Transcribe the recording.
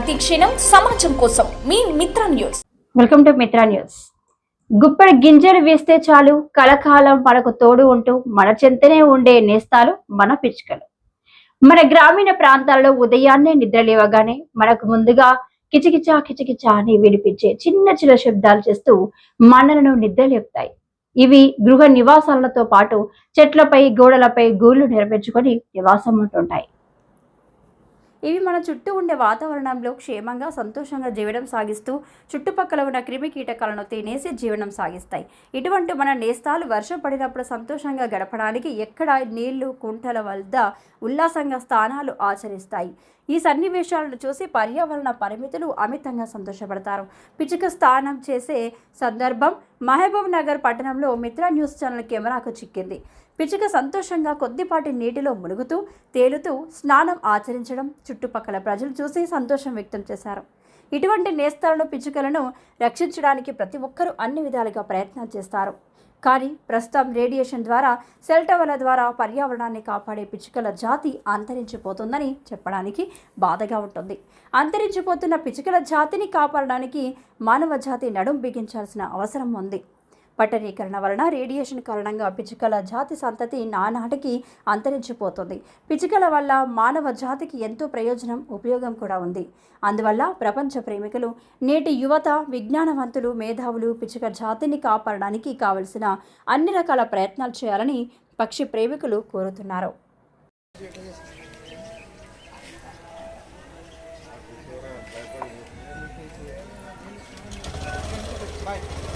ప్రతి క్షణం సమాజం కోసం. మీ Mitra news. Welcome to Mitra news. గుప్పెడు గింజలు వేస్తే చాలు కలకాలం మనకు తోడు ఉంటూ మన చెంతనే ఉండే నేస్తాలు మన పిచ్చుకలు. మన గ్రామీణ ప్రాంతాల్లో ఉదయాన్నే నిద్ర లేవగానే మనకు ముందుగా కిచకిచా కిచకిచా అని వినిపించే చిన్న చిన్న శబ్దాలు చేస్తూ మనలను నిద్రలేపుతాయి ఇవి గృహ నివాసాలతో పాటు చెట్లపై గోడలపై గూళ్ళు నెరవేర్చుకొని నివాసం ఉంటుంటాయి. ఇవి మన చుట్టూ ఉండే వాతావరణంలో క్షేమంగా సంతోషంగా జీవనం సాగిస్తూ చుట్టుపక్కల ఉన్న క్రిమి కీటకాలను తినేసి జీవనం సాగిస్తాయి. ఇటువంటి మన నేస్తాలు వర్షం పడినప్పుడు సంతోషంగా గడపడానికి ఎక్కడ నీళ్ళు కుంటల వద్ద ఉల్లాసంగా స్థానాలు ఆచరిస్తాయి. ఈ సన్నివేశాలను చూసి పర్యావరణ పరిమితులు అమితంగా సంతోషపడతారు. పిచ్చుక స్నానం చేసే సందర్భం మహబూబ్ నగర్ పట్టణంలో మిత్ర న్యూస్ ఛానల్ కెమెరాకు చిక్కింది. పిచ్చుక సంతోషంగా కొద్దిపాటి నీటిలో మునుగుతూ తేలుతూ స్నానం ఆచరించడం చుట్టుపక్కల ప్రజలు చూసి సంతోషం వ్యక్తం చేశారు. ఇటువంటి నేస్తాలను పిచ్చుకలను రక్షించడానికి ప్రతి ఒక్కరూ అన్ని విధాలుగా ప్రయత్నాలు చేస్తారు. కానీ ప్రస్తుతం రేడియేషన్ ద్వారా సెల్ టవర్ల ద్వారా పర్యావరణాన్ని కాపాడే పిచ్చుకల జాతి అంతరించిపోతుందని చెప్పడానికి బాధగా ఉంటుంది. అంతరించిపోతున్న పిచ్చుకల జాతిని కాపాడడానికి మానవ జాతి నడుం బిగించాల్సిన అవసరం ఉంది. పట్టణీకరణ వలన రేడియేషన్ కారణంగా పిచ్చుకల జాతి సంతతి నానాటికి అంతరించిపోతుంది. పిచ్చుకల వల్ల మానవ జాతికి ఎంతో ప్రయోజనం ఉపయోగం కూడా ఉంది. అందువల్ల ప్రపంచ ప్రేమికులు నేటి యువత విజ్ఞానవంతులు మేధావులు పిచ్చుక జాతిని కాపాడడానికి కావలసిన అన్ని రకాల ప్రయత్నాలు చేయాలని పక్షి ప్రేమికులు కోరుతున్నారు. Bye.